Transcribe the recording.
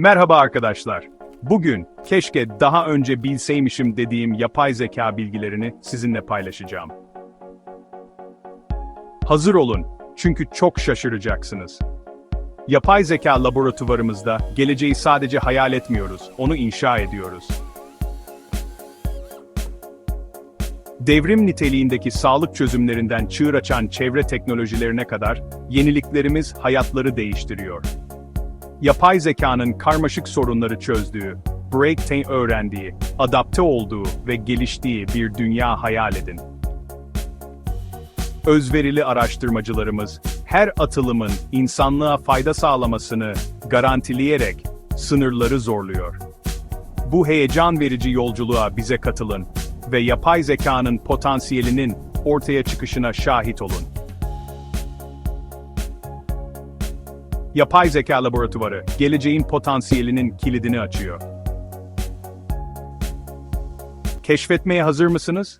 Merhaba arkadaşlar. Bugün keşke daha önce bilseymişim dediğim yapay zeka bilgilerini sizinle paylaşacağım. Hazır olun çünkü çok şaşıracaksınız. Yapay zeka laboratuvarımızda geleceği sadece hayal etmiyoruz, onu inşa ediyoruz. Devrim niteliğindeki sağlık çözümlerinden çığır açan çevre teknolojilerine kadar yeniliklerimiz hayatları değiştiriyor. Yapay zekanın karmaşık sorunları çözdüğü, breakthrough öğrendiği, adapte olduğu ve geliştiği bir dünya hayal edin. Özverili araştırmacılarımız her atılımın insanlığa fayda sağlamasını garantileyerek sınırları zorluyor. Bu heyecan verici yolculuğa bize katılın ve yapay zekanın potansiyelinin ortaya çıkışına şahit olun. Yapay Zeka Laboratuvarı, geleceğin potansiyelinin kilidini açıyor. Keşfetmeye hazır mısınız?